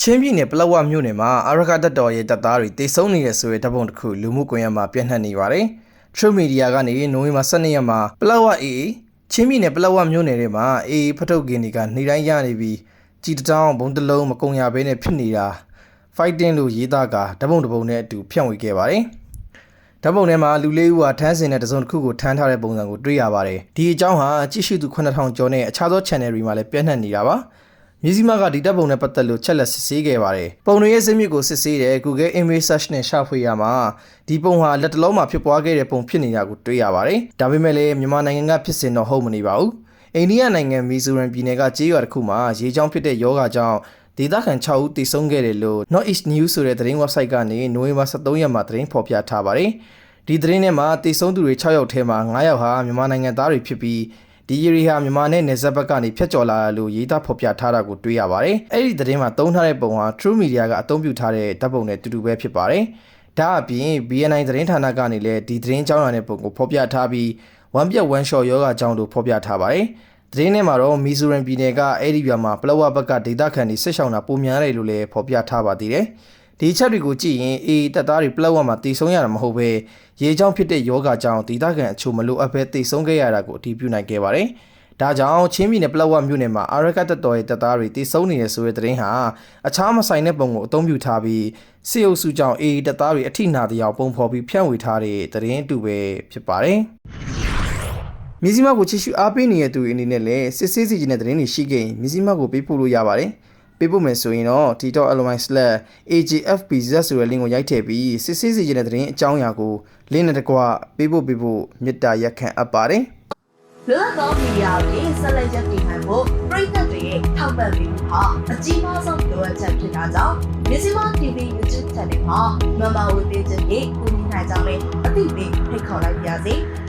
ချင်းပြည်နယ်ပလောဝမြို့နယ်မှာအာရခတပ်တော်ရဲ့တပ်သားတွေတေဆုံးနေတဲ့ဆိုတဲ့တပ်ပုံတစ်ခုလူမှုကွန်ရက်မှာပြန့်နှံ့နေပါတယ်။ True Media ကနေနိုဝင်ဘာ12ရက်မှာပလောဝအေးချင်းပြည်နယ်ပလောဝမြို့နယ်ထဲမှာအေးဖထုတ်ကင်းတွေကနေတိုင်းရနေပြီးကြည်တတောင်းဘုံတစ်လုံးမကုံရဘဲနဲ့ဖြစ်နေတာ fighting လို့ရေးသားကဓပုံတစ်ပုံနဲ့အတူဖြန့်ဝေခဲ့ပါတယ်။ဓာတ်ပုံထဲမှာလူလေးဦးဟာထန်းစင်တဲ့တစုံတစ်ခုကိုထမ်းထားတဲ့ပုံစံကိုတွေ့ရပါတယ်။ဒီအကြောင်းဟာကြည့်ရှုသူ9000ကျော်နဲ့အခြားသော channel တွေမှာလည်းပြန့်နှံ့နေတာပါ။ မြစည်းမကဒီဓာတ်ပုံနဲ့ပတ်သက်လို့ချက်လက်စစ်ဆေးခဲ့ပါတယ်။ပုံတွေရဲ့ဇာစ်မြစ်ကိုစစ်ဆေးတဲ့ Google Image Search နဲ့ရှာဖွေရမှာဒီပုံဟာလက်တလုံးမှာဖြစ်ပွားခဲ့တဲ့ပုံဖြစ်နေတာကိုတွေ့ရပါတယ်။ဒါပေမဲ့လည်းမြန်မာနိုင်ငံကဖြစ်စဉ်တော့ဟုတ်မနေပါဘူး။အိန္ဒိယနိုင်ငံမီဇိုရမ်ပြည်နယ်ကကြေးရွာတစ်ခုမှာရေချောင်းဖြစ်တဲ့ယောဂကြောင့်ဒေသခံ6ဦးတည်ဆုံးခဲ့တယ်လို့ North East News ဆိုတဲ့သတင်း website ကနေနိုဝင်ဘာ23ရက်မှာသတင်းဖော်ပြထားပါတယ်။ဒီသတင်းထဲမှာတည်ဆုံးသူတွေ6ယောက်ထဲမှာ9ယောက်ဟာမြန်မာနိုင်ငံသားတွေဖြစ်ပြီး ဒီရီရီဟာမြန်မာနဲ့နယ်စပ်ဘက်ကနေဖျက်ကျော်လာတယ်လို့ရေးသားဖော်ပြထားတာကိုတွေ့ရပါတယ်။အဲ့ဒီသတင်းမှာတုံးထားတဲ့ပုံဟာ True Media ကအသုံးပြုထားတဲ့ဓာတ်ပုံနဲ့တူတူပဲဖြစ်ပါတယ်။ဒါအပြင် BNI သတင်းဌာနကနေလည်းဒီသတင်းကြောင်းရတဲ့ပုံကိုဖော်ပြထားပြီး one ပြတ် one shot ယောဂအကြောင်းတို့ဖော်ပြထားပါတယ်။သတင်းထဲမှာတော့မီဇိုရမ်ပြည်နယ်ကအဲ့ဒီပြမှာပလောဝဘက်ကဒေသခံတွေဆက်ရှောင်တာပုံများတယ်လို့လည်းဖော်ပြထားပါသေးတယ်။ ဒီချက်တွေကိုကြည့်ရင်အေးတပ်သားတွေပလောဝမှာတည်ဆုံးရတာမဟုတ်ပဲရေချောင်းဖြစ်တဲ့ယောဂကြောင့်ဒေသခံအချို့မလိုအပ်ပဲတည်ဆုံးခဲ့ရတာကိုအတည်ပြုနိုင်ခဲ့ပါတယ်။ဒါကြောင့်ချင်းပြည်နယ်ပလောဝမြို့နယ်မှာအာရကတပ်တော်ရဲ့တပ်သားတွေတည်ဆုံးနေတယ်ဆိုတဲ့သတင်းဟာအခြားမဆိုင်တဲ့ပုံကိုအသုံးပြုထားပြီးစစ်အုပ်စုကြောင့်အေးတပ်သားတွေအထိနာတရားပုံဖော်ပြီးဖြန့်ဝေထားတဲ့သတင်းအတူပဲဖြစ်ပါတယ်။မြစည်းမကိုချစ်ရှုအားပေးနေတဲ့သူတွေအနေနဲ့လည်းစစ်ဆေးစီခြင်းတဲ့သတင်းတွေရှိခဲ့ရင်မြစည်းမကိုပေးပို့လို့ရပါတယ်။ ပေးပို့မယ်ဆိုရင်တော့ t.ly/agfpz ဆိုတဲ့ link ကိုရိုက်ထည့်ပြီးစစ်ဆေးစီခြင်းတဲ့သတင်းအကြောင်းအရာကို link နဲ့တကွပေးပို့ပေးဖို့မေတ္တာရက်ခံအပ်ပါတယ်။လွတ်လပ်သောမီဒီယာတွေဆက်လက်ရပ်တည်နိုင်ဖို့ပြည်သက်တွေရဲ့ထောက်ပံ့ပေးမှုဟာအကြီးမားဆုံးလိုအပ်ချက်ဖြစ်တာကြောင့်မြစီမ TV YouTube Channel မှာ member ဝင်ပေးခြင်းဖြင့်ကူညီနိုင်ကြောင်းလည်းအသိပေးဖိတ်ခေါ်လိုက်ပါရစေ။